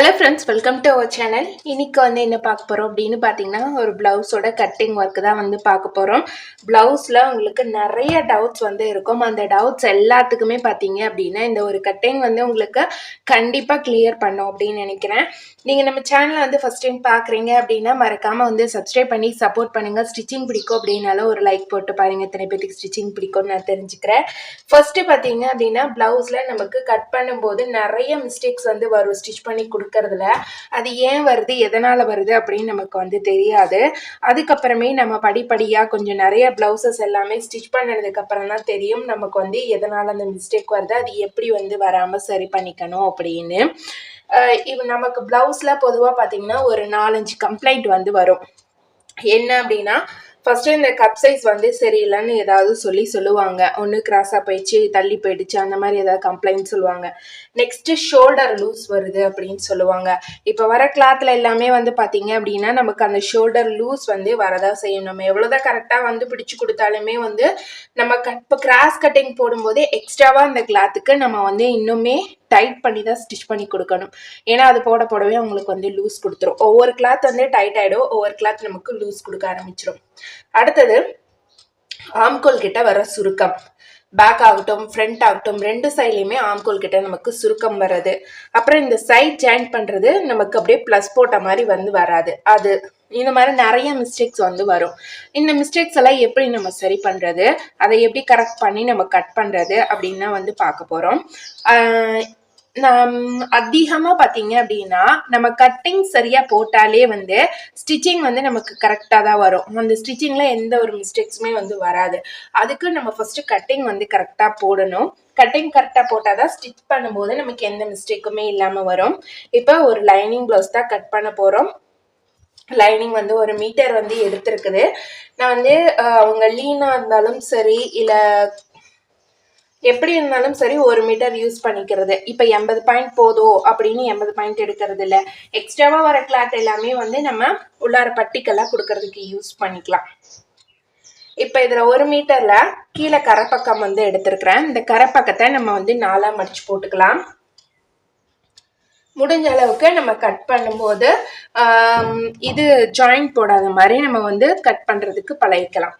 Hello friends welcome to our channel இன்னைக்கு வந்து என்ன பார்க்க போகிறோம் அப்படின்னு பார்த்தீங்கன்னா ஒரு ப்ளவுஸோட கட்டிங் ஒர்க்கு தான் வந்து பார்க்க போகிறோம் ப்ளவுஸில் உங்களுக்கு நிறைய டவுட்ஸ் வந்து இருக்கும். அந்த டவுட்ஸ் எல்லாத்துக்குமே பார்த்தீங்க அப்படின்னா இந்த ஒரு கட்டிங் வந்து உங்களுக்கு கண்டிப்பாக கிளியர் பண்ணும் அப்படின்னு நினைக்கிறேன். நீங்கள் நம்ம சேனலை வந்து ஃபஸ்ட் டைம் பார்க்குறீங்க அப்படின்னா மறக்காமல் வந்து சப்ஸ்கிரைப் பண்ணி சப்போர்ட் பண்ணுங்கள் ஸ்டிச்சிங் பிடிக்கும் அப்படின்னாலும் ஒரு லைக் போட்டு பாருங்கள் இத்தனை பேத்துக்கு ஸ்டிச்சிங் பிடிக்கும்னு நான் தெரிஞ்சுக்கிறேன். ஃபஸ்ட்டு பார்த்தீங்க அப்படின்னா ப்ளவுஸில் நமக்கு கட் பண்ணும்போது நிறைய மிஸ்டேக்ஸ் வந்து வரும். ஸ்டிச் பண்ணி கொடுக்கறதுல. அது ஏன் வருது? எதனால் வருது? அப்படின்னு நமக்கு வந்து தெரியாது. அதுக்கப்புறமே நம்ம படிப்படியாக கொஞ்சம் நிறைய ப்ளவுசஸ் எல்லாமே ஸ்டிச் பண்ணதுக்கப்புறம் தான் தெரியும் நமக்கு வந்து எதனால் அந்த மிஸ்டேக் வருது? அது எப்படி வந்து வராமல் சரி பண்ணிக்கணும் அப்படின்னு. இப்போ இது நமக்கு ப்ளவுஸில் பொதுவாக பார்த்தீங்கன்னா ஒரு நாலஞ்சு கம்ப்ளைண்ட் வந்து வரும். என்ன அப்படின்னா ஃபஸ்ட்டு இந்த கப் சைஸ் வந்து சரியில்லைன்னு ஏதாவது சொல்லி சொல்லுவாங்க. ஒன்று கிராஸாக போயிடுச்சு தள்ளி போயிடுச்சு அந்த மாதிரி ஏதாவது கம்ப்ளைண்ட் சொல்லுவாங்க. நெக்ஸ்ட்டு ஷோல்டர் லூஸ் வருது அப்படின்னு சொல்லுவாங்க. இப்போ வர கிளாத்தில் எல்லாமே வந்து பார்த்தீங்க அப்படின்னா நமக்கு அந்த ஷோல்டர் லூஸ் வந்து வரதா செய்யும். நம்ம எவ்வளோதான் கரெக்டாக வந்து பிடிச்சு கொடுத்தாலுமே வந்து நம்ம கட் இப்போ கிராஸ் கட்டிங் போடும்போதே எக்ஸ்ட்ராவாக அந்த கிளாத்துக்கு நம்ம வந்து இன்னுமே டைட் பண்ணி தான் ஸ்டிச் பண்ணி கொடுக்கணும். ஏன்னா அது போட போடவே அவங்களுக்கு வந்து லூஸ் கொடுத்துரும். ஒவ்வொரு கிளாத் வந்து டைட் ஆகிடும் ஒவ்வொரு கிளாத் நமக்கு லூஸ் கொடுக்க ஆரம்பிச்சிடும் அடுத்தது ஆம்கோல் கிட்ட வர சுருக்கம். பேக் ஆகட்டும் ஃப்ரண்ட் ஆகட்டும் ரெண்டு சைட்லையுமே ஆம்கோல் கிட்ட நமக்கு சுருக்கம் வர்றது. அப்புறம் இந்த சைட் ஜாயின் பண்ணுறது நமக்கு அப்படியே ப்ளஸ் போட்ட மாதிரி வந்து வராது. அது இந்த மாதிரி நிறைய மிஸ்டேக்ஸ் வந்து வரும். இந்த மிஸ்டேக்ஸ் எல்லாம் எப்படி நம்ம சரி பண்ணுறது அதை எப்படி கரெக்ட் பண்ணி நம்ம கட் பண்ணுறது அப்படின்னு தான் வந்து பார்க்க போகிறோம் நம் அதிகமாக பார்த்தீங்க அப்படின்னா நம்ம கட்டிங் சரியாக போட்டாலே வந்து ஸ்டிச்சிங் வந்து நமக்கு கரெக்டாக தான் வரும். அந்த ஸ்டிச்சிங்கில் எந்த ஒரு மிஸ்டேக்ஸுமே வந்து வராது. அதுக்கு நம்ம ஃபஸ்ட்டு கட்டிங் வந்து கரெக்டாக போடணும். கட்டிங் கரெக்டாக போட்டால் தான் ஸ்டிச் பண்ணும்போது நமக்கு எந்த மிஸ்டேக்குமே இல்லாமல் வரும். இப்போ ஒரு லைனிங் ப்ளவுஸ் தான் கட் பண்ண போகிறோம் லைனிங் வந்து ஒரு மீட்டர் வந்து எடுத்திருக்குது. நான் வந்து அவங்க லீனாக இருந்தாலும் சரி இல்லை எப்படி இருந்தாலும் சரி ஒரு மீட்டர் யூஸ் பண்ணிக்கிறது. இப்போ எண்பது பாயிண்ட் போதும் அப்படின்னு எண்பது பாயிண்ட் எடுக்கிறது இல்லை. எக்ஸ்ட்ராவாக வர கிளாத் எல்லாமே வந்து நம்ம உள்ளார பட்டிக்கெல்லாம் கொடுக்கறதுக்கு யூஸ் பண்ணிக்கலாம். இப்போ இதில் ஒரு மீட்டரில் கீழே கரைப்பக்கம் வந்து எடுத்திருக்கிறேன். இந்த கரைப்பக்கத்தை நம்ம வந்து நாலாக மடிச்சு போட்டுக்கலாம். முடிஞ்ச அளவுக்கு நம்ம கட் பண்ணும்போது இது ஜாயிண்ட் போடாத மாதிரி நம்ம வந்து கட் பண்ணுறதுக்கு பழகிக்கலாம்.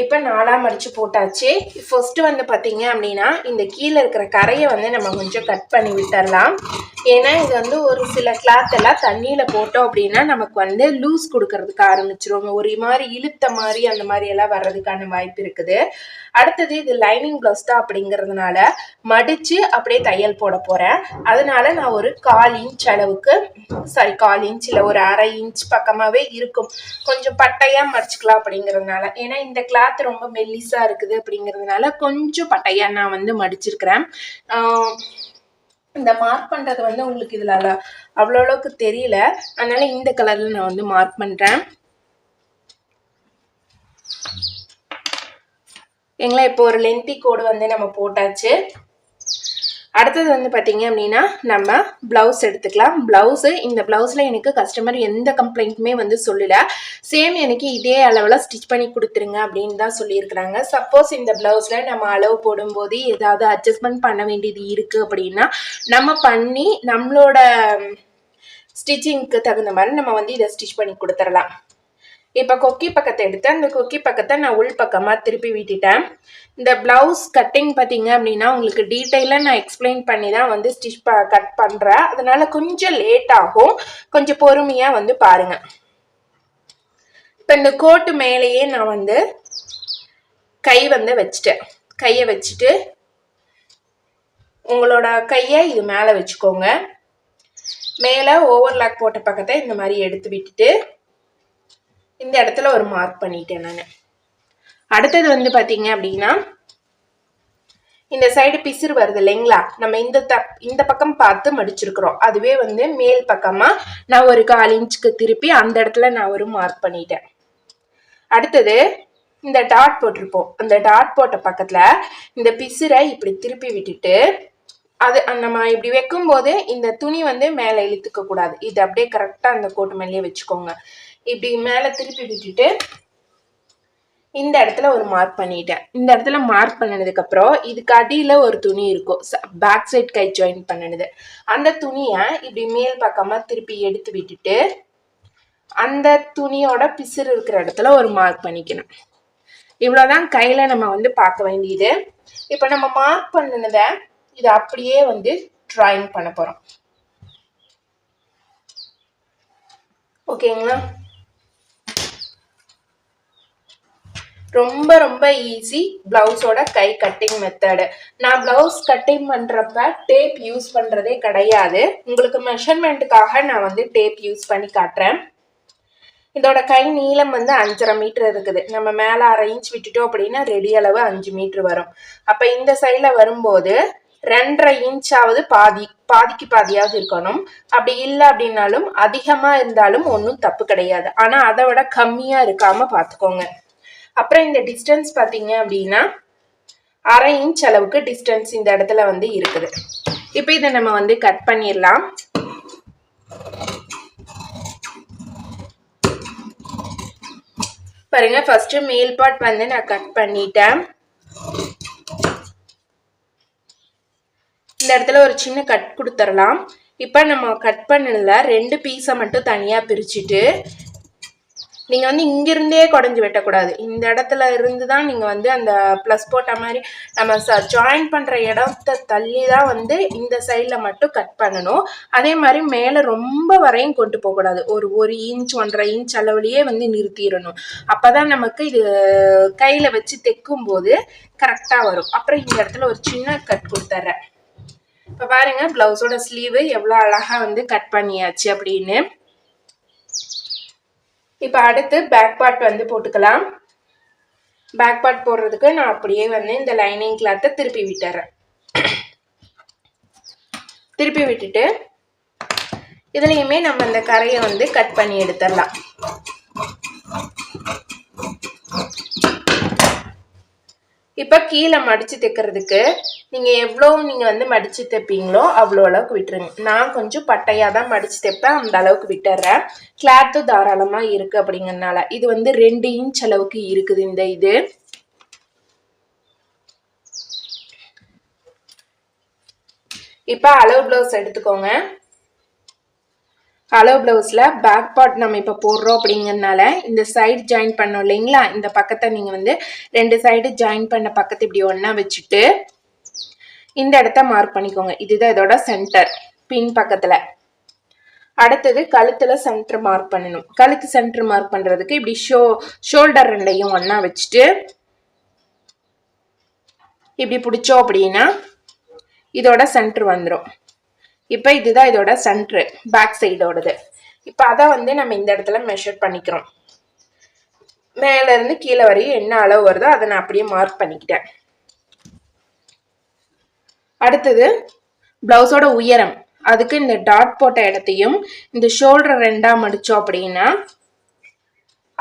இப்போ நாலாம் மடித்து போட்டாச்சு. ஃபஸ்ட்டு வந்து பார்த்தீங்க அப்படின்னா இந்த கீழே இருக்கிற கரையை வந்து நம்ம கொஞ்சம் கட் பண்ணி விட்டுறலாம். ஏன்னா இது வந்து ஒரு சில கிளாத் எல்லாம் தண்ணியில் போட்டோம் அப்படின்னா நமக்கு வந்து லூஸ் கொடுக்கறதுக்கு ஆரம்பிச்சிரும் ஒரு மாதிரி இழுத்த மாதிரி அந்த மாதிரி எல்லாம் வர்றதுக்கான வாய்ப்பு இருக்குது. அடுத்தது இது லைனிங் ப்ளவுஸ் தான் அப்படிங்கிறதுனால மடித்து அப்படியே தையல் போட போகிறேன் அதனால் நான் ஒரு கால் இன்ச் அளவுக்கு சாரி கால் இன்ச் இல்லை ஒரு அரை இன்ச் பக்கமாகவே இருக்கும். கொஞ்சம் பட்டையாக மடிச்சுக்கலாம் அப்படிங்கிறதுனால. ஏன்னா இந்த கிளாத் ரொம்ப மெல்லிஸாக இருக்குது அப்படிங்கிறதுனால கொஞ்சம் பட்டையாக நான் வந்து மடிச்சிருக்கிறேன். இந்த மார்க் பண்ணுறது வந்து உங்களுக்கு இதில் அவ்வளோ அளவுக்கு தெரியல. அதனால் இந்த கலரில் நான் வந்து மார்க் பண்ணுறேன் எங்களா இப்போ ஒரு லென்த்தி கோடு வந்து நம்ம போட்டாச்சு. அடுத்தது வந்து பார்த்தீங்க அப்படின்னா நம்ம ப்ளவுஸ் எடுத்துக்கலாம். ப்ளவுஸு இந்த ப்ளவுஸில் எனக்கு கஸ்டமர் எந்த கம்ப்ளைண்ட்டுமே வந்து சொல்லலை. சேம் எனக்கு இதே அளவில் ஸ்டிச் பண்ணி கொடுத்துருங்க அப்படின்னு தான் சொல்லியிருக்கிறாங்க. சப்போஸ் இந்த ப்ளவுஸில் நம்ம அளவு போடும்போது ஏதாவது அட்ஜஸ்ட்மெண்ட் பண்ண வேண்டியது இருக்குது அப்படின்னா நம்ம பண்ணி நம்மளோட ஸ்டிச்சிங்க்கு தகுந்த மாதிரி நம்ம வந்து இதை ஸ்டிச் பண்ணி கொடுத்துடலாம் இப்போ கொக்கி பக்கத்தை எடுத்து அந்த கொக்கி பக்கத்தை நான் உள் பக்கமாக திருப்பி விட்டுட்டேன். இந்த ப்ளவுஸ் கட்டிங் பார்த்தீங்க அப்படின்னா உங்களுக்கு டீட்டெயிலாக நான் எக்ஸ்பிளைன் பண்ணி தான் வந்து ஸ்டிச் ப கட் பண்ணுறேன் அதனால கொஞ்சம் லேட் ஆகும். கொஞ்சம் பொறுமையாக வந்து பாருங்க. இப்போ இந்த கோட்டு மேலேயே நான் வந்து கை வந்து வச்சுட்டேன். கையை வச்சுட்டு உங்களோட கையை இது மேலே வச்சுக்கோங்க. மேலே ஓவர்லாக் போட்ட பக்கத்தை இந்த மாதிரி எடுத்து விட்டுட்டு இந்த இடத்துல ஒரு மார்க் பண்ணிட்டேன் நான். அடுத்தது வந்து பார்த்தீங்க அப்படின்னா இந்த சைடு பிசிறு வருது இல்லைங்களா? நம்ம இந்த த இந்த பக்கம் பார்த்து மடிச்சிருக்கிறோம். அதுவே வந்து மேல் பக்கமாக நான் ஒரு கால் இன்ச்சுக்கு திருப்பி அந்த இடத்துல நான் ஒரு மார்க் பண்ணிட்டேன். அடுத்தது இந்த டாட் போட்டிருப்போம். அந்த டாட் போட்ட பக்கத்தில் இந்த பிசிறை இப்படி திருப்பி விட்டுட்டு அது நம்ம இப்படி வைக்கும்போது இந்த துணி வந்து மேலே இழுத்துக்க கூடாது இது அப்படியே கரெக்டாக அந்த கோட்டு மேலேயே வச்சுக்கோங்க. இப்படி மேலே திருப்பி விட்டுட்டு இந்த இடத்துல ஒரு மார்க் பண்ணிட்டேன். இந்த இடத்துல மார்க் பண்ணதுக்கு அப்புறம் இதுக்கு அடியில் ஒரு துணி இருக்கும். பேக் சைட் கை ஜாயின் பண்ணினது. அந்த துணியை இப்படி மேல் பக்கமாக திருப்பி எடுத்து விட்டுட்டு அந்த துணியோட பிசுறு இருக்கிற இடத்துல ஒரு மார்க் பண்ணிக்கணும். இவ்வளோதான் கையில் நம்ம வந்து பார்க்க வேண்டியது. இப்போ நம்ம மார்க் பண்ணினதை இது அப்படியே வந்து ட்ராயிங் பண்ண போகிறோம் ஓகேங்களா ரொம்ப ரொம்ப ஈஸி பிளவுஸோட கை கட்டிங் மெத்தடு நான் பிளவுஸ் கட்டிங் பண்ணுறப்ப டேப் யூஸ் பண்ணுறதே கிடையாது. உங்களுக்கு மெஷர்மெண்ட்டுக்காக நான் வந்து டேப் யூஸ் பண்ணி காட்டுறேன். இதோட கை நீளம் வந்து அஞ்சரை மீட்டர் இருக்குது. நம்ம மேலே அரை இன்ச் விட்டுட்டோம் அப்படின்னா ரெடி அளவு அஞ்சு மீட்ரு வரும். அப்போ இந்த சைடில் வரும்போது ரெண்டரை இன்ச்சாவது பாதி பாதிக்கு பாதியாவது இருக்கணும். அப்படி இல்லை அப்படின்னாலும் அதிகமாக இருந்தாலும் ஒன்றும் தப்பு கிடையாது. ஆனால் அதை விட கம்மியாக இருக்காமல் பார்த்துக்கோங்க. அப்புறம் இந்த டிஸ்டன்ஸ் பார்த்தீங்க அப்படின்னா அரை இன்ச் அளவுக்கு டிஸ்டன்ஸ் இந்த இடத்துல வந்து இருக்குது. இப்போ இதை நம்ம வந்து கட் பண்ணிடலாம். பாருங்க ஃபர்ஸ்ட் மேல் பார்ட் வந்து நான் கட் பண்ணிட்டேன். இந்த இடத்துல ஒரு சின்ன கட் கொடுத்துடலாம். இப்போ நம்ம கட் பண்ணல ரெண்டு பீஸை மட்டும் தனியாக பிரிச்சுட்டு நீங்கள் வந்து இங்கிருந்தே குடஞ்சி வெட்டக்கூடாது. இந்த இடத்துல இருந்து தான் நீங்கள் வந்து அந்த ப்ளஸ் போட்ட மாதிரி நம்ம ச ஜாயின் பண்ணுற இடத்த தள்ளி தான் வந்து இந்த சைடில் மட்டும் கட் பண்ணணும். அதே மாதிரி மேலே ரொம்ப வரையும் கொண்டு போகக்கூடாது. ஒரு ஒரு இன்ச் ஒன்றரை இன்ச் அளவுலேயே வந்து நிறுத்திடணும். அப்போ தான் நமக்கு இது கையில் வச்சு தைக்கும் போது கரெக்டாக வரும். அப்புறம் இந்த இடத்துல ஒரு சின்ன கட் கொடுத்துட்றேன் இப்போ பாருங்கள் ப்ளவுஸோட ஸ்லீவு எவ்வளோ அழகாக வந்து கட் பண்ணியாச்சு அப்படின்னு. இப்போ அடுத்து பேக் பார்ட் வந்து போட்டுக்கலாம். பேக் பார்ட் போடுறதுக்கு நான் அப்படியே வந்து இந்த லைனிங் கிளாத்தை திருப்பி விட்டுறேன். திருப்பி விட்டுட்டு இதுலேயுமே நம்ம இந்த கரையை வந்து கட் பண்ணி எடுத்துடலாம். இப்போ கீழே மடித்து தைக்கிறதுக்கு நீங்கள் எவ்வளோ நீங்கள் வந்து மடித்து தைப்பீங்களோ அவ்வளோ அளவுக்கு விட்டுருங்க. நான் கொஞ்சம் பட்டையாக தான் மடித்து தைப்பேன். அந்த அளவுக்கு விட்டுறேன். கிளாத்து தாராளமாக இருக்குது அப்படிங்கிறனால. இது வந்து ரெண்டு இன்ச் அளவுக்கு இருக்குது இந்த இது. இப்போ அளவு ப்ளவுஸ் எடுத்துக்கோங்க. ஹலோ ப்ளவுஸில் பேக் பார்ட் நம்ம இப்போ போடுறோம் அப்படிங்கிறதுனால இந்த சைடு ஜாயின் பண்ணோம் இல்லைங்களா? இந்த பக்கத்தை நீங்கள் வந்து ரெண்டு சைடு ஜாயின் பண்ண பக்கத்தை இப்படி ஒன்றா வச்சுட்டு இந்த இடத்த மார்க் பண்ணிக்கோங்க. இதுதான் இதோட சென்டர் பின் பக்கத்தில். அடுத்தது கழுத்தில் சென்டர் மார்க் பண்ணணும். கழுத்து சென்டர் மார்க் பண்ணுறதுக்கு இப்படி ஷோ ஷோல்டர் ரெண்டையும் ஒன்றா வச்சுட்டு இப்படி பிடிச்சோம் அப்படின்னா இதோட சென்டர் வந்துடும் இப்போ இதுதான் இதோட சென்ட்ரு பேக் சைடோடது இப்போ அதை வந்து நம்ம இந்த இடத்துல மெஷர் பண்ணிக்கிறோம். மேலேருந்து கீழே வரையும் என்ன அளவு வருதோ அதை நான் அப்படியே மார்க் பண்ணிக்கிட்டேன். அடுத்தது ப்ளவுஸோட உயரம். அதுக்கு இந்த டாட் போட்ட இடத்தையும் இந்த ஷோல்டர் ரெண்டாக மடித்தோம் அப்படின்னா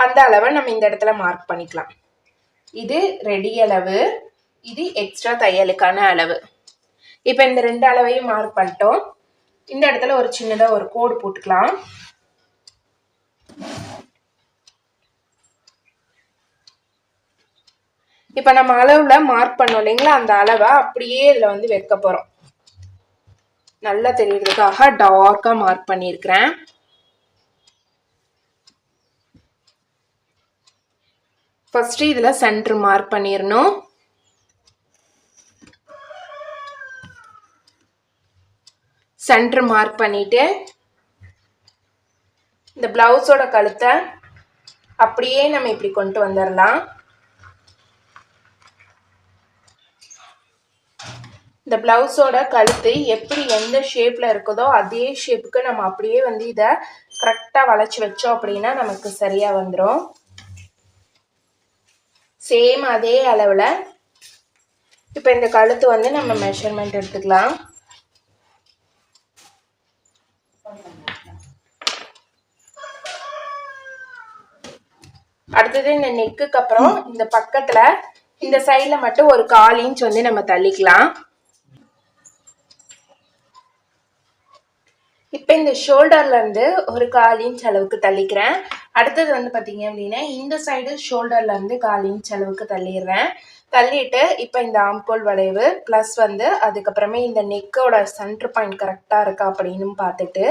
அந்த அளவை நம்ம இந்த இடத்துல மார்க் பண்ணிக்கலாம். இது ரெடி அளவு இது எக்ஸ்ட்ரா தையலுக்கான அளவு. இப்போ இந்த ரெண்டு அளவையும் மார்க் பண்ணிட்டோம். இந்த இடத்துல ஒரு சின்னதாக ஒரு கோடு போட்டுக்கலாம். இப்போ நம்ம அளவில் மார்க் பண்ணோம் இல்லைங்களா? அந்த அளவை அப்படியே இதில் வந்து வைக்க போகிறோம் நல்லா தெரியறதுக்காக டார்க்காக மார்க் பண்ணியிருக்கிறேன். ஃபஸ்ட்டு இதில் சென்டர் மார்க் பண்ணிடணும். சென்டர் மார்க் பண்ணிவிட்டு இந்த ப்ளவுஸோட கழுத்தை அப்படியே நம்ம இப்படி கொண்டு வந்துடலாம். இந்த ப்ளவுஸோட கழுத்து எப்படி எந்த ஷேப்பில் இருக்குதோ அதே ஷேப்புக்கு நம்ம அப்படியே வந்து இதை கரெக்டாக வளைச்சி வச்சோம் அப்படின்னா நமக்கு சரியாக வந்துடும் சேம் அதே அளவில். இப்போ இந்த கழுத்து வந்து நம்ம மெஷர்மெண்ட் எடுத்துக்கலாம். அடுத்தது இந்த நெக்குக்கு அப்புறம் இந்த பக்கத்துல இந்த சைட்ல மட்டும் ஒரு கால் இன்ச் வந்து நம்ம தள்ளிக்கலாம். இப்போ இந்த ஷோல்டர்ல இருந்து ஒரு கால் இன்ச் அளவுக்கு தள்ளிக்கிறேன். அடுத்தது வந்து பார்த்தீங்க அப்படின்னா இந்த சைடு ஷோல்டர்ல இருந்து கால் இன்ச் அளவுக்கு தள்ளிடுறேன். தள்ளிட்டு இப்போ இந்த ஆம்கோல் வளைவு ப்ளஸ் வந்து அதுக்கப்புறமே இந்த நெக்கோட சென்டர் பாயிண்ட் கரெக்டாக இருக்கா அப்படின்னு பார்த்துட்டு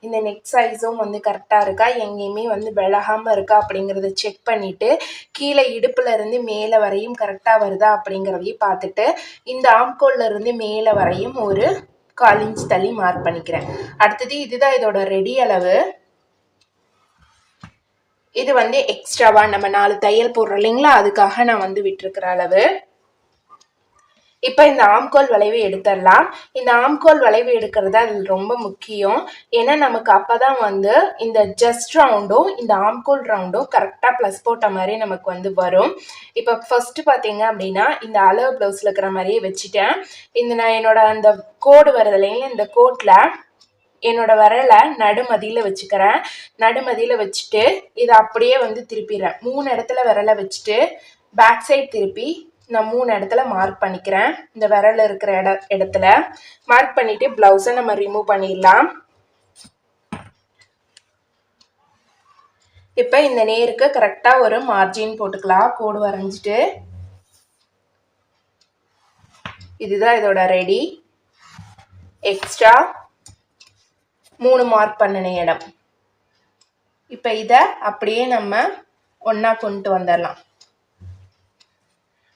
இந்த நெக் சைஸும் வந்து கரெக்டாக இருக்கா எங்கேயுமே வந்து விலகாமல் இருக்கா அப்படிங்கிறத செக் பண்ணிவிட்டு கீழே இடுப்புலேருந்து மேலே வரையும் கரெக்டாக வருதா அப்படிங்கிறதையும் பார்த்துட்டு இந்த ஆம்கோல்ல இருந்து மேலே வரையும் ஒரு கால் இன்ச் தள்ளி மார்க் பண்ணிக்கிறேன். அடுத்தது இதுதான் இதோட ரெடி அளவு. இது வந்து எக்ஸ்ட்ராவா நம்ம நாலு தையல் போடுறோம் இல்லைங்களா? அதுக்காக நான் வந்து விட்டுருக்கிற அளவு. இப்போ இந்த ஆம்கோல் வளைவு எடுத்துடலாம். இந்த ஆம்கோல் வளைவு எடுக்கிறது அது ரொம்ப முக்கியம். ஏன்னா நமக்கு அப்போ தான் வந்து இந்த ஜஸ்ட் ரவுண்டும் இந்த ஆம்கோல் ரவுண்டும் கரெக்டாக ப்ளஸ் போட்ட மாதிரி நமக்கு வந்து வரும். இப்போ ஃபஸ்ட்டு பார்த்தீங்க அப்படின்னா இந்த அளவு ப்ளவுஸில் இருக்கிற மாதிரியே வச்சுட்டேன். இந்த நான் என்னோட அந்த கோடு வருது இல்லைங்களா? இந்த கோட்டில் என்னோட விரலை நடுமதியில் வச்சுக்கிறேன். நடுமதியில் வச்சுட்டு இதை அப்படியே வந்து திருப்பிடுறேன். மூணு இடத்துல விரலை வச்சுட்டு பேக் சைட் திருப்பி நான் மூணு இடத்துல மார்க் பண்ணிக்கிறேன். இந்த விரல் இருக்கிற இட இடத்துல மார்க் பண்ணிவிட்டு ப்ளவுஸை நம்ம ரிமூவ் பண்ணிடலாம். இப்போ இந்த நேருக்கு கரெக்டாக ஒரு மார்ஜின் போட்டுக்கலாம். கோடு வரைஞ்சிட்டு. இதுதான் இதோட ரெடி எக்ஸ்ட்ரா மூணு மார்க் பண்ணின இடம். இப்போ இதை அப்படியே நம்ம ஒன்றா கொண்டு வந்துடலாம்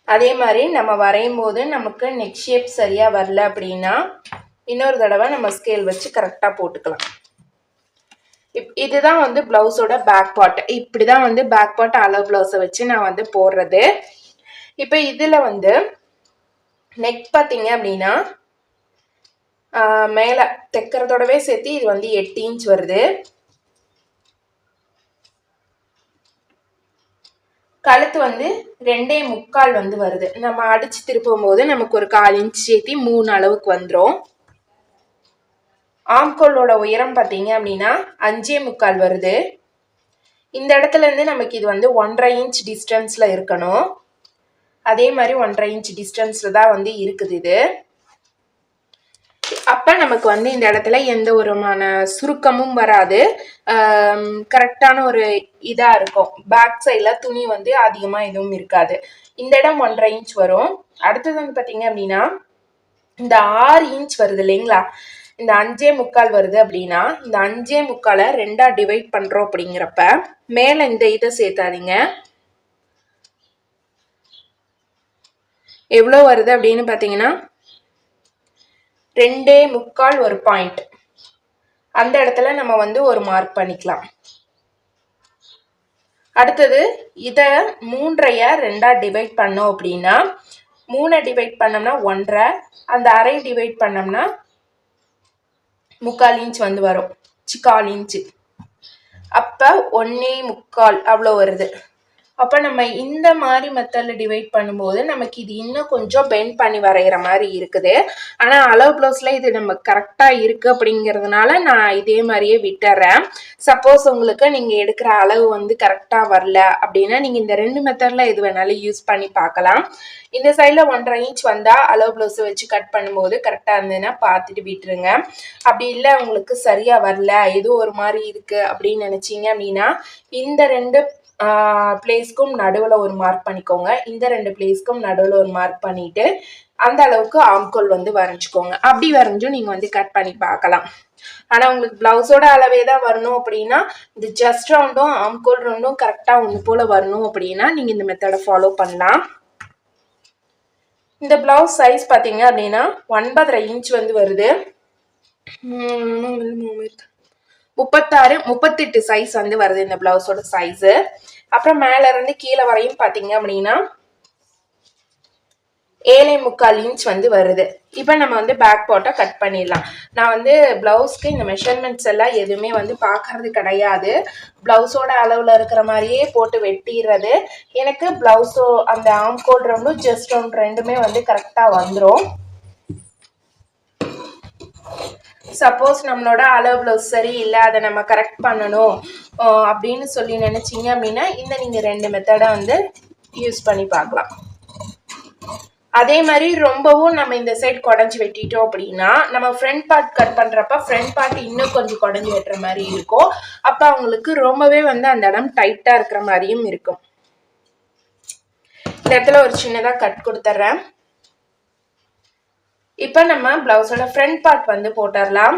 அதே மாதிரி நம்ம வரையும் போது நமக்கு நெக் ஷேப் சரியாக வரல அப்படின்னா இன்னொரு தடவை நம்ம ஸ்கேல் வச்சு கரெக்டாக போட்டுக்கலாம். இப் இதுதான் வந்து ப்ளவுஸோட பேக் பார்ட் இப்படி தான் வந்து பேக் பார்ட் அளவு ப்ளவுஸை வச்சு நான் வந்து போடுறது. இப்போ இதில் வந்து நெக் பார்த்தீங்க அப்படின்னா மேலே தைக்கிறதோடவே சேர்த்து இது வந்து எட்டு இன்ச் வருது. கழுத்து வந்து ரெண்டே முக்கால் வந்து வருது. நம்ம அடிச்சு திருப்பும் போது நமக்கு ஒரு கால் இன்ச் சேர்த்தி மூணு அளவுக்கு வந்துடும் ஆம்கோலோட உயரம் பார்த்தீங்க அப்படின்னா அஞ்சே முக்கால் வருது. இந்த இடத்துலேருந்து நமக்கு இது வந்து ஒன்றரை இன்ச் டிஸ்டன்ஸில் இருக்கணும். அதே மாதிரி ஒன்றரை இன்ச் டிஸ்டன்ஸில் தான் வந்து இருக்குது இது. அப்போ நமக்கு வந்து இந்த இடத்துல எந்த ஒருமான சுருக்கமும் வராது. கரெக்டான ஒரு இதாக இருக்கும். பேக் சைடில் துணி வந்து அதிகமாக எதுவும் இருக்காது. இந்த இடம் ஒன்றரை இன்ச் வரும். அடுத்தது வந்து பார்த்தீங்க அப்படின்னா இந்த ஆறு இன்ச் வருது இல்லைங்களா? இந்த அஞ்சே முக்கால் வருது அப்படின்னா இந்த அஞ்சே முக்காலை ரெண்டாக டிவைட் பண்ணுறோம் அப்படிங்கிறப்ப மேலே இந்த இதை சேர்த்தாதீங்க. எவ்வளோ வருது அப்படின்னு பார்த்தீங்கன்னா ரெண்டே முக்கால் ஒரு பாயிண்ட் அந்த இடத்துல நம்ம வந்து ஒரு மார்க் பண்ணிக்கலாம். அடுத்தது இதை மூன்றைய ரெண்டாக டிவைட் பண்ணோம் அப்படின்னா மூணை டிவைட் பண்ணோம்னா ஒன்றரை அந்த அரை டிவைட் பண்ணோம்னா முக்கால் இன்ச் வந்து வரும். சிக்கால் இன்ச்சு அப்போ ஒன்றே முக்கால் அவ்வளோ வருது. அப்போ நம்ம இந்த மாதிரி மெத்தடில் டிவைட் பண்ணும்போது நமக்கு இது இன்னும் கொஞ்சம் பெண்ட் பண்ணி வரைகிற மாதிரி இருக்குது. ஆனால் அளவு ப்ளவுஸில் இது நம்ம கரெக்டாக இருக்குது அப்படிங்கிறதுனால நான் இதே மாதிரியே விட்டுறேன். சப்போஸ் உங்களுக்கு நீங்கள் எடுக்கிற அளவு வந்து கரெக்டாக வரல அப்படின்னா நீங்கள் இந்த ரெண்டு மெத்தடில் எது வேணாலும் யூஸ் பண்ணி பார்க்கலாம். இந்த சைடில் ஒன்றரை இன்ச் வந்தால் அளவு ப்ளவுஸை வச்சு கட் பண்ணும்போது கரெக்டாக இருந்ததுன்னா பார்த்துட்டு விட்டுருங்க. அப்படி இல்லை உங்களுக்கு சரியாக வரல ஏதோ ஒரு மாதிரி இருக்குது அப்படின்னு நினச்சிங்க அப்படின்னா இந்த ரெண்டு பிளேஸ்க்கும் நடுவில் ஒரு மார்க் பண்ணிக்கோங்க. இந்த ரெண்டு பிளேஸ்க்கும் நடுவில் ஒரு மார்க் பண்ணிட்டு அந்த அளவுக்கு ஆம்கோல் வந்து வரைஞ்சிக்கோங்க. அப்படி வரைஞ்சும் நீங்கள் வந்து கட் பண்ணி பார்க்கலாம். ஆனால் உங்களுக்கு ப்ளவுஸோட அளவே தான் வரணும் அப்படின்னா இந்த ஜஸ்ட் ரவுண்டும் ஆம்கோல் ரவுண்டும் கரெக்டாக ஒன்று போல் வரணும் அப்படின்னா நீங்கள் இந்த மெத்தடை ஃபாலோ பண்ணலாம். இந்த ப்ளவுஸ் சைஸ் பார்த்தீங்க அப்படின்னா ஒன்பதரை இன்ச் வந்து வருது. முப்பத்தாறு முப்பத்தெட்டு சைஸ் வந்து வருது இந்த பிளவுஸோட சைஸு அப்புறம் மேல இருந்து கீழே வரையும் பார்த்தீங்க அப்படின்னா ஏழை முக்கால் இன்ச் வந்து வருது. இப்போ நம்ம வந்து பேக் போட்டை கட் பண்ணிடலாம். நான் வந்து ப்ளவுஸ்க்கு இந்த மெஷர்மெண்ட்ஸ் எல்லாம் எதுவுமே வந்து பார்க்கறது கிடையாது. ப்ளவுஸோட அளவில் இருக்கிற மாதிரியே போட்டு வெட்டிடுறது. எனக்கு ப்ளவுஸோ அந்த ஆம் கோட் ரவுண்டும் ஜஸ்ட் ரவுண்ட் ரெண்டுமே வந்து கரெக்டாக வந்துடும் சப்போஸ் நம்மளோட அளவு ப்ளவுஸ் சரி இல்லை அதை நம்ம கரெக்ட் பண்ணணும் அப்படின்னு சொல்லி நினச்சிங்க அப்படின்னா இந்த நீங்கள் ரெண்டு மெத்தடை வந்து யூஸ் பண்ணி பார்க்கலாம். அதே மாதிரி ரொம்பவும் நம்ம இந்த சைடு குடஞ்சி வெட்டிட்டோம் அப்படின்னா நம்ம ஃப்ரண்ட் பார்ட் கட் பண்ணுறப்ப ஃப்ரண்ட் பார்ட் இன்னும் கொஞ்சம் குடஞ்சி வெட்டுற மாதிரி இருக்கும். அப்போ அவங்களுக்கு ரொம்பவே வந்து அந்த இடம் டைட்டாக இருக்கிற மாதிரியும் இருக்கும். இந்த இடத்துல ஒரு சின்னதாக கட் கொடுத்துட்றேன் இப்போ நம்ம பிளவுஸோட ஃப்ரண்ட் பார்ட் வந்து போட்டுடலாம்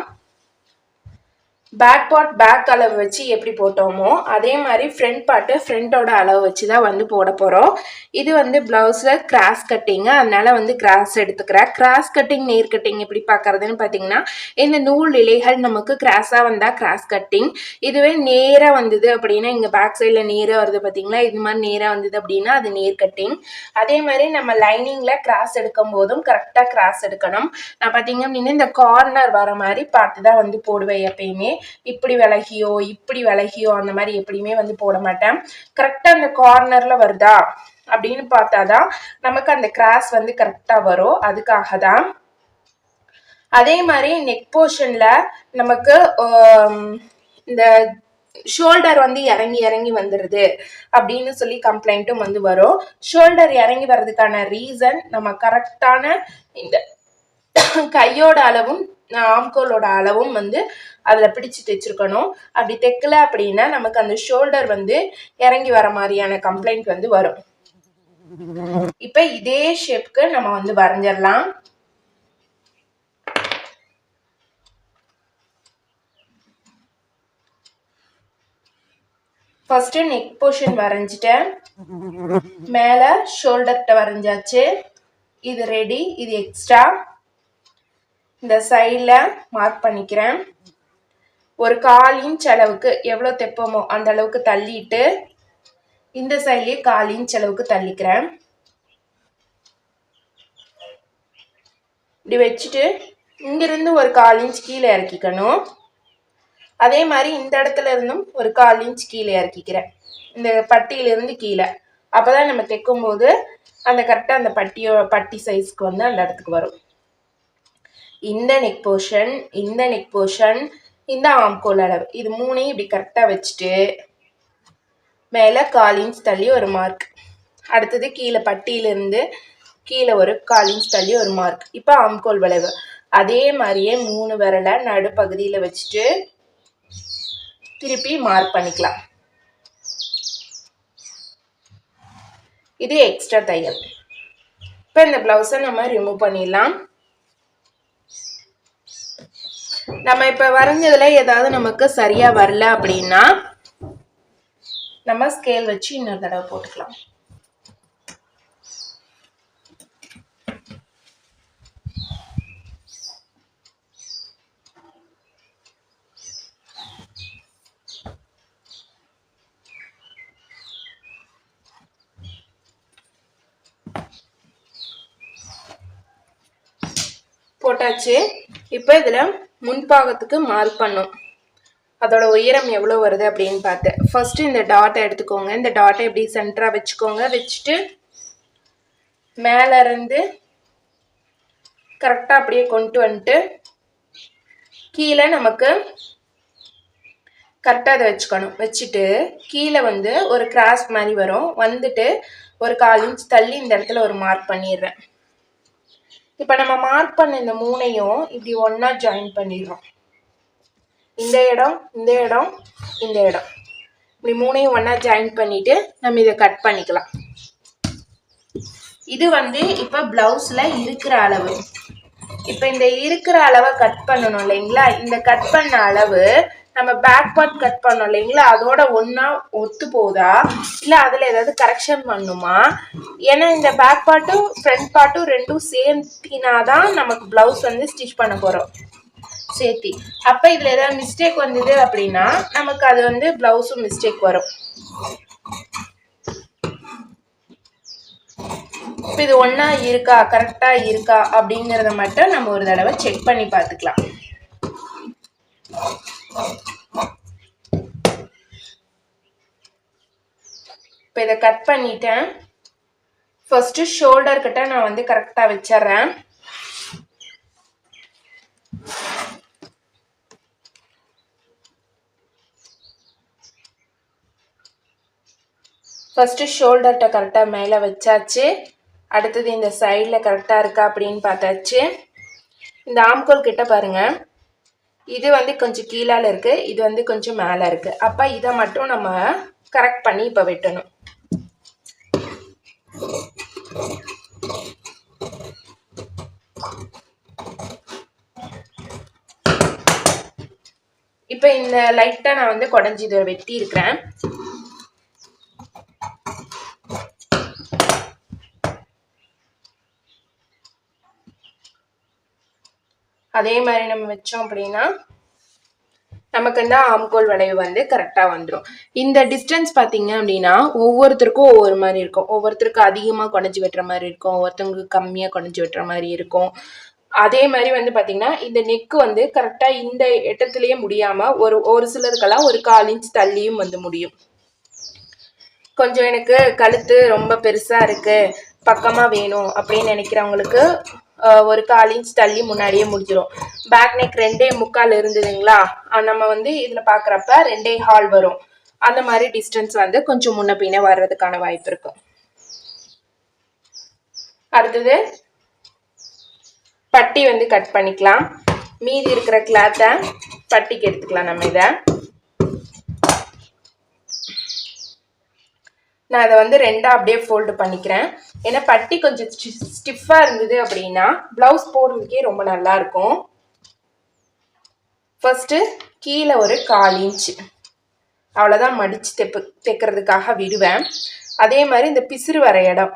பேக் பார்ட் பேக் அளவு வச்சு எப்படி போட்டோமோ அதே மாதிரி ஃப்ரண்ட் பார்ட்டு ஃப்ரண்ட்டோட அளவு வச்சு தான் வந்து போட போகிறோம் இது வந்து ப்ளவுஸில் கிராஸ் கட்டிங்கு அதனால் வந்து கிராஸ் எடுத்துக்கிறேன். கிராஸ் கட்டிங் நேர் கட்டிங் எப்படி பார்க்குறதுன்னு பார்த்தீங்கன்னா இந்த நூல் இலைகள் நமக்கு கிராஸாக வந்தால் கிராஸ் கட்டிங் இதுவே நேராக வந்தது அப்படின்னா இங்கே பேக் சைடில் நேராக வருது பார்த்தீங்களா? இது மாதிரி நேராக வந்தது அப்படின்னா அது நேர் கட்டிங் அதே மாதிரி நம்ம லைனிங்கில் கிராஸ் எடுக்கும் போதும் கரெக்டாக கிராஸ் எடுக்கணும். நான் பார்த்தீங்க அப்படின்னா இந்த கார்னர் வர மாதிரி பார்த்து தான் வந்து போடுவேன் எப்பயுமே. இப்படி விலகியோ இப்படி விலகியோ அந்த மாதிரி எப்படியுமே வந்து போட மாட்டேன். கரெக்டாக அந்த கார்னரில் வருதா அப்படின்னு பார்த்தாதான் நமக்கு அந்த கிராஸ் வந்து கரெக்டாக வரும். அதுக்காக தான் அதே மாதிரி நெக் போர்ஷனில் நமக்கு இந்த ஷோல்டர் வந்து இறங்கி இறங்கி வந்துடுது அப்படின்னு சொல்லி கம்ப்ளைண்ட்டும் வந்து வரும். ஷோல்டர் இறங்கி வர்றதுக்கான ரீசன் நம்ம கரெக்டான இந்த கையோட அளவும் ஆம்கோலோட அளவும் வந்து அதில் பிடிச்சி தைச்சிருக்கணும் அப்படி தைக்கல அப்படின்னா நமக்கு அந்த ஷோல்டர் வந்து இறங்கி வர மாதிரியான கம்ப்ளைண்ட் வந்து வரும். இப்போ இதே ஷேப்க்கு நம்ம வந்து வரைஞ்சிடலாம். ஃபர்ஸ்ட் நெக் போர்ஷன் வரைஞ்சிட்டேன். மேலே ஷோல்டர்கிட்ட வரைஞ்சாச்சு. இது ரெடி இது எக்ஸ்ட்ரா இந்த சைடில் மார்க் பண்ணிக்கிறேன். ஒரு கால் இன்ச் அளவுக்கு எவ்வளோ தைப்போமோ அந்த அளவுக்கு தள்ளிட்டு இந்த சைட்லேயே கால் இன்ச் அளவுக்கு தள்ளிக்கிறேன். இப்படி வச்சுட்டு இங்கிருந்து ஒரு கால் இன்ச் கீழே இறக்கிக்கணும். அதே மாதிரி இந்த இடத்துல இருந்தும் ஒரு கால் இன்ச் கீழே இறக்கிக்கிறேன். இந்த பட்டியிலிருந்து கீழே. அப்போ தான் நம்ம தைக்கும்போது அந்த கரெக்டாக அந்த பட்டியோ பட்டி சைஸ்க்கு வந்து அந்த இடத்துக்கு வரும். இந்த நெக் போர்ஷன் இந்த நெக் போர்ஷன் இந்த ஆம்கோல் அளவு. இது மூணையும் இப்படி கரெக்டாக வச்சுட்டு மேலே காலின்ஸ் தள்ளி ஒரு மார்க் அடுத்தது கீழே பட்டியிலிருந்து கீழே ஒரு காலின்ஸ் தள்ளி ஒரு மார்க் இப்போ ஆம்கோல் வளைவு. அதே மாதிரியே மூணு விரலை நடுப்பகுதியில் வச்சுட்டு திருப்பி மார்க் பண்ணிக்கலாம். இது எக்ஸ்ட்ரா தையல். இப்போ இந்த ப்ளவுஸை நம்ம ரிமூவ் பண்ணிடலாம். நம்ம இப்போ வரைஞ்சதுல ஏதாவது நமக்கு சரியாக வரல அப்படின்னா நம்ம ஸ்கேல் வச்சு இன்னொரு தடவை போட்டுக்கலாம். போட்டாச்சு. இப்போ இதில் முன்பாகத்துக்கு மார்க் பண்ணும். அதோட உயரம் எவ்வளோ வருது அப்படின்னு பார்த்து. ஃபஸ்ட்டு இந்த டாட்டை எடுத்துக்கோங்க. இந்த டாட்டை எப்படி சென்டராக வச்சுக்கோங்க. வச்சுட்டு மேலேருந்து கரெக்டாக அப்படியே கொண்டு வந்துட்டு கீழே நமக்கு கரெக்டாக அதை வச்சுக்கணும். வச்சுட்டு கீழே வந்து ஒரு கிராஸ் மாதிரி வரும். வந்துட்டு ஒரு கால் இன்ச் தள்ளி இந்த இடத்துல ஒரு மார்க் பண்ணிடுறேன். இப்போ நம்ம மார்க் பண்ண இந்த மூணையும் இப்படி ஒன்றா ஜாயின் பண்ணிடுறோம். இந்த இடம் இந்த இடம் இந்த இடம். இப்படி மூணையும் ஒன்றா ஜாயின் பண்ணிவிட்டு நம்ம இதை கட் பண்ணிக்கலாம். இது வந்து இப்போ ப்ளவுஸில் இருக்கிற அளவு. இப்போ இந்த இருக்கிற அளவை கட் பண்ணணும் இல்லைங்களா? இந்த கட் பண்ண அளவு நம்ம பேக் பார்ட் கட் பண்ணோம் இல்லைங்களா? அதோட ஒன்றா ஒத்து போதா இல்லை அதில் ஏதாவது கரெக்ஷன் பண்ணுமா? ஏன்னா இந்த பேக் பார்ட்டும் ஃப்ரண்ட் பார்ட்டும் ரெண்டும் சேர்த்தினா தான் நமக்கு ப்ளவுஸ் வந்து ஸ்டிச் பண்ண போகிறோம் சேர்த்தி. அப்போ இதில் ஏதாவது மிஸ்டேக் வந்தது அப்படின்னா நமக்கு அது வந்து ப்ளவுஸும் மிஸ்டேக் வரும். இப்போ இது ஒன்றா இருக்கா? கரெக்டாக இருக்கா? அப்படிங்கிறத மட்டும் நம்ம ஒரு தடவை செக் பண்ணி பார்த்துக்கலாம். இப்போ இதை கட் பண்ணிட்டேன். ஃபஸ்ட்டு ஷோல்டர் கிட்ட நான் வந்து கரெக்டாக வச்சிட்றேன். ஃபஸ்ட்டு ஷோல்டர்கிட்ட கரெக்டாக மேலே வச்சாச்சு. அடுத்தது இந்த சைடில் கரெக்டாக இருக்கா அப்படின்னு பார்த்தாச்சு. இந்த ஆம்கோல் கிட்ட பாருங்கள் இது வந்து கொஞ்சம் கீழால இருக்கு. இது வந்து கொஞ்சம் மேலே இருக்கு. அப்போ இதை மட்டும் நம்ம கரெக்ட் பண்ணி இப்போ வெட்டணும். இப்போ இந்த லைட்டாக நான் வந்து குடஞ்சி இதை வெட்டி இருக்கிறேன் அதே மாதிரி நம்ம வச்சோம் அப்படின்னா நமக்கு இந்த ஆம்கோல் வளைவு வந்து கரெக்டாக வந்துடும் இந்த டிஸ்டன்ஸ் பார்த்தீங்க அப்படின்னா ஒவ்வொருத்தருக்கும் ஒவ்வொரு மாதிரி இருக்கும். ஒவ்வொருத்தருக்கும் அதிகமாக குடஞ்சி வெட்டுற மாதிரி இருக்கும். ஒவ்வொருத்தவங்களுக்கு கம்மியாக குடஞ்சி வெட்டுற மாதிரி இருக்கும். அதே மாதிரி வந்து பார்த்தீங்கன்னா இந்த நெக்கு வந்து கரெக்டாக இந்த இடத்துலயே முடியாமல் ஒரு ஒரு சிலருக்கெல்லாம் ஒரு கால் இன்ச் தள்ளியும் வந்து முடியும். கொஞ்சம் எனக்கு கழுத்து ரொம்ப பெருசாக இருக்குது பக்கமாக வேணும் அப்படின்னு நினைக்கிறவங்களுக்கு ஒரு கால் இன்ச் தள்ளி முன்னாடியே முடிஞ்சிடும் பேக் நெக் ரெண்டே முக்கால் இருந்ததுங்களா? நம்ம வந்து இதில் பார்க்குறப்ப ரெண்டே ஹால் வரும். அந்த மாதிரி டிஸ்டன்ஸ் வந்து கொஞ்சம் முன்ன பின்ன வர்றதுக்கான வாய்ப்பு இருக்கும் அடுத்தது பட்டி வந்து கட் பண்ணிக்கலாம். மீதி இருக்கிற கிளாத்தை பட்டிக்கு எடுத்துக்கலாம் நம்ம இதை. நான் அதை வந்து ரெண்டாக அப்படியே ஃபோல்டு பண்ணிக்கிறேன். ஏன்னா பட்டி கொஞ்சம் ஸ்டிஃபாக இருந்தது அப்படின்னா ப்ளவுஸ் போடுறதுக்கே ரொம்ப நல்லா இருக்கும். ஃபர்ஸ்ட்டு கீழே ஒரு கால் இன்ச்சு அவ்வளோதான் மடித்து தெப்பு தைக்கிறதுக்காக விடுவேன். அதே மாதிரி இந்த பிசுறு வர இடம்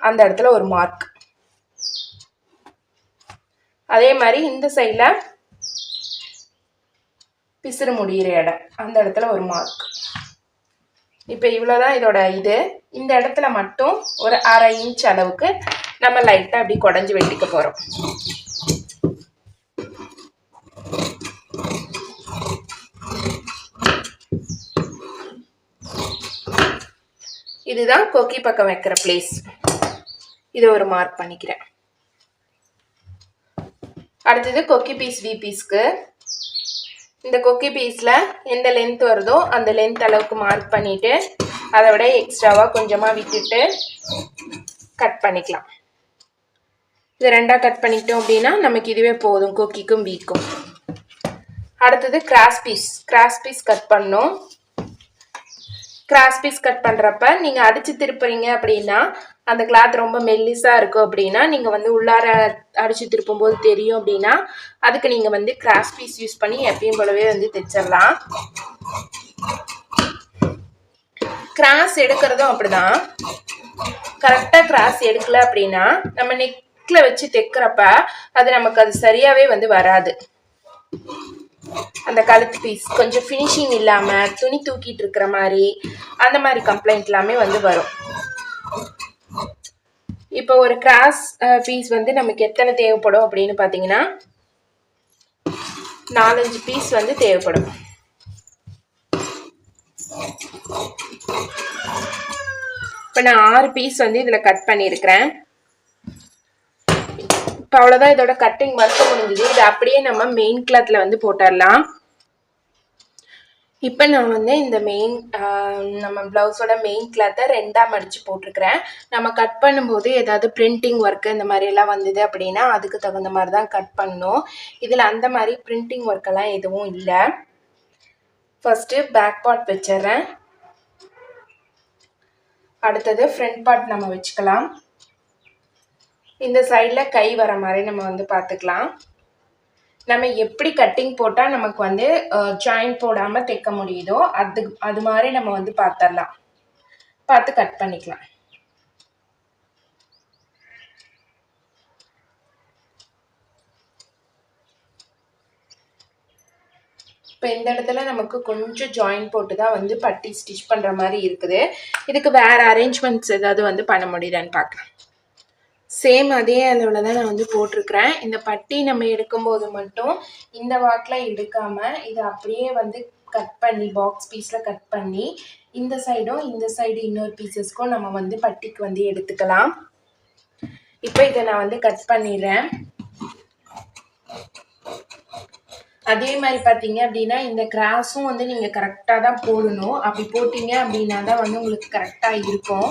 அந்த இடத்துல ஒரு மார்க் அதே மாதிரி இந்த சைடில் பிசுறு முடிகிற இடம் அந்த இடத்துல ஒரு மார்க் இப்போ இவ்வளோதான் இதோட இது. இந்த இடத்துல மட்டும் ஒரு அரை இன்ச் அளவுக்கு நம்ம லைட்டாக அப்படி குடஞ்சி வெட்டிக்க போகிறோம் இதுதான் கொக்கி பக்கம் வைக்கிற பிளேஸ் இதை ஒரு மார்க் பண்ணிக்கிறேன். அடுத்தது கொக்கி பீஸ் வி பீஸ்க்கு இந்த கொக்கி பீஸில் எந்த லென்த் வருதோ அந்த லென்த் அளவுக்கு மார்க் பண்ணிவிட்டு அதை விட எக்ஸ்ட்ராவாக கொஞ்சமாக விட்டுட்டு கட் பண்ணிக்கலாம். இது ரெண்டாக கட் பண்ணிக்கிட்டோம் அப்படின்னா நமக்கு இதுவே போதும் கொக்கிக்கும் வீக்கும் அடுத்தது cross piece cross piece cut பண்ணோம். கிராஸ் பீஸ் கட் பண்ணுறப்ப நீங்கள் அடித்து திருப்புறீங்க அப்படின்னா அந்த கிளாத் ரொம்ப மெல்லிஸாக இருக்கும் அப்படின்னா நீங்கள் வந்து உள்ளார அடித்து திருப்பும்போது தெரியும் அப்படின்னா அதுக்கு நீங்கள் வந்து கிராஸ் பீஸ் யூஸ் பண்ணி எப்பயும் போலவே வந்து தைச்சிடலாம். கிராஸ் எடுக்கிறதும் அப்படிதான். கரெக்டாக கிராஸ் எடுக்கல அப்படின்னா நம்ம நெக்கில் வச்சு தைக்கிறப்ப அது நமக்கு அது சரியாகவே வந்து வராது. அந்த கழுத்து பீஸ் கொஞ்சம் ஃபினிஷிங் இல்லாமல் துணி தூக்கிட்டு இருக்கிற மாதிரி அந்த மாதிரி கம்ப்ளைண்ட் எல்லாமே வந்து வரும். இப்போ ஒரு கிராஸ் பீஸ் வந்து நமக்கு எத்தனை தேவைப்படும் அப்படின்னு பார்த்தீங்கன்னா நாலஞ்சு பீஸ் வந்து தேவைப்படும். இப்போ நான் ஆறு பீஸ் வந்து இதில் கட் பண்ணியிருக்கிறேன். இப்போ அவ்வளோதான் இதோட கட்டிங் ஒர்க் முடிஞ்சுது. இது அப்படியே நம்ம மெயின் கிளாத்தில் வந்து போட்டுடலாம். இப்போ நான் வந்து இந்த மெயின் நம்ம ப்ளவுஸோட மெயின் கிளாத்தை ரெண்டாக மடித்து போட்டிருக்கிறேன். நம்ம கட் பண்ணும்போது ஏதாவது பிரிண்டிங் ஒர்க்கு இந்த மாதிரி எல்லாம் வந்தது அப்படின்னா அதுக்கு தகுந்த மாதிரி தான் கட் பண்ணணும். இதில் அந்த மாதிரி பிரிண்டிங் ஒர்க்கெல்லாம் எதுவும் இல்லை. ஃபஸ்ட்டு பேக் பார்ட் வச்சிடுறேன். அடுத்தது ஃப்ரண்ட் பார்ட் நம்ம வச்சுக்கலாம். இந்த சைடில் கை வர மாதிரி நம்ம வந்து பார்த்துக்கலாம் நம்ம எப்படி கட்டிங் போட்டால் நமக்கு வந்து ஜாயின் போடாமல் தைக்க முடியுதோ அது அது மாதிரி நம்ம வந்து பார்த்துடலாம் பார்த்து கட் பண்ணிக்கலாம். இப்போ இந்த இடத்துல நமக்கு கொஞ்சம் ஜாயின் போட்டு தான் வந்து பட்டி ஸ்டிச் பண்ணுற மாதிரி இருக்குது. இதுக்கு வேறு அரேஞ்ச்மெண்ட்ஸ் ஏதாவது வந்து பண்ண முடியுதான்னு பார்க்கலாம் சேம் அதே அளவில் தான் நான் வந்து போட்டிருக்கிறேன். இந்த பட்டி நம்ம எடுக்கும்போது மட்டும் இந்த வாக்கில் எடுக்காமல் இதை அப்படியே வந்து கட் பண்ணி பாக்ஸ் பீஸில் கட் பண்ணி இந்த சைடும் இந்த சைடு இன்னொரு பீசஸ்க்கும் நம்ம வந்து பட்டிக்கு வந்து எடுத்துக்கலாம். இப்போ இதை நான் வந்து கட் பண்ணிடுறேன். அதே மாதிரி பார்த்தீங்க அப்படின்னா இந்த கிராஸும் வந்து நீங்கள் கரெக்டாக தான் போடணும். அப்படி போட்டீங்க அப்படின்னா தான் வந்து உங்களுக்கு கரெக்டாக இருக்கும்.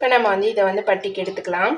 இப்போ நம்ம வந்து இதை வந்து பட்டிக்கு எடுத்துக்கலாம்.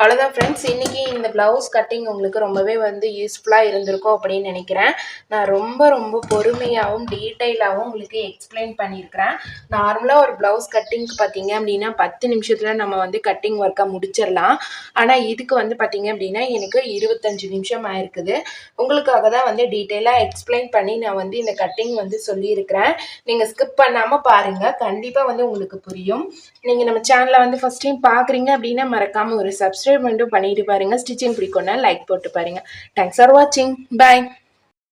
அவ்வளோதான் ஃப்ரெண்ட்ஸ் இன்றைக்கி இந்த ப்ளவுஸ் கட்டிங் உங்களுக்கு ரொம்பவே வந்து யூஸ்ஃபுல்லாக இருந்திருக்கும் அப்படின்னு நினைக்கிறேன். நான் ரொம்ப ரொம்ப பொறுமையாகவும் டீட்டெயிலாகவும் உங்களுக்கு எக்ஸ்பிளைன் பண்ணியிருக்கிறேன். நார்மலாக ஒரு ப்ளவுஸ் கட்டிங்க்கு பார்த்தீங்க அப்படின்னா பத்து நிமிஷத்தில் நம்ம வந்து கட்டிங் ஒர்க்கை முடிச்சிடலாம். ஆனால் இதுக்கு வந்து பார்த்தீங்க அப்படின்னா எனக்கு இருபத்தஞ்சு நிமிஷம் ஆயிருக்குது. உங்களுக்காக தான் வந்து டீட்டெயிலாக எக்ஸ்பிளைன் பண்ணி நான் வந்து இந்த கட்டிங் வந்து சொல்லியிருக்கிறேன். நீங்கள் ஸ்கிப் பண்ணாமல் பாருங்கள் கண்டிப்பாக வந்து உங்களுக்கு புரியும். நீங்கள் நம்ம சேனலை வந்து ஃபஸ்ட் டைம் பார்க்குறீங்க அப்படின்னா மறக்காமல் ஒரு சப்ஸ்கிரைப் மட்டும் பண்ணிட்டு பாருங்கள் ஸ்டிச்சிங் பிடிக்கும்னா லைக் போட்டு பாருங்கள் தேங்க்ஸ் ஃபார் வாட்சிங் பாய்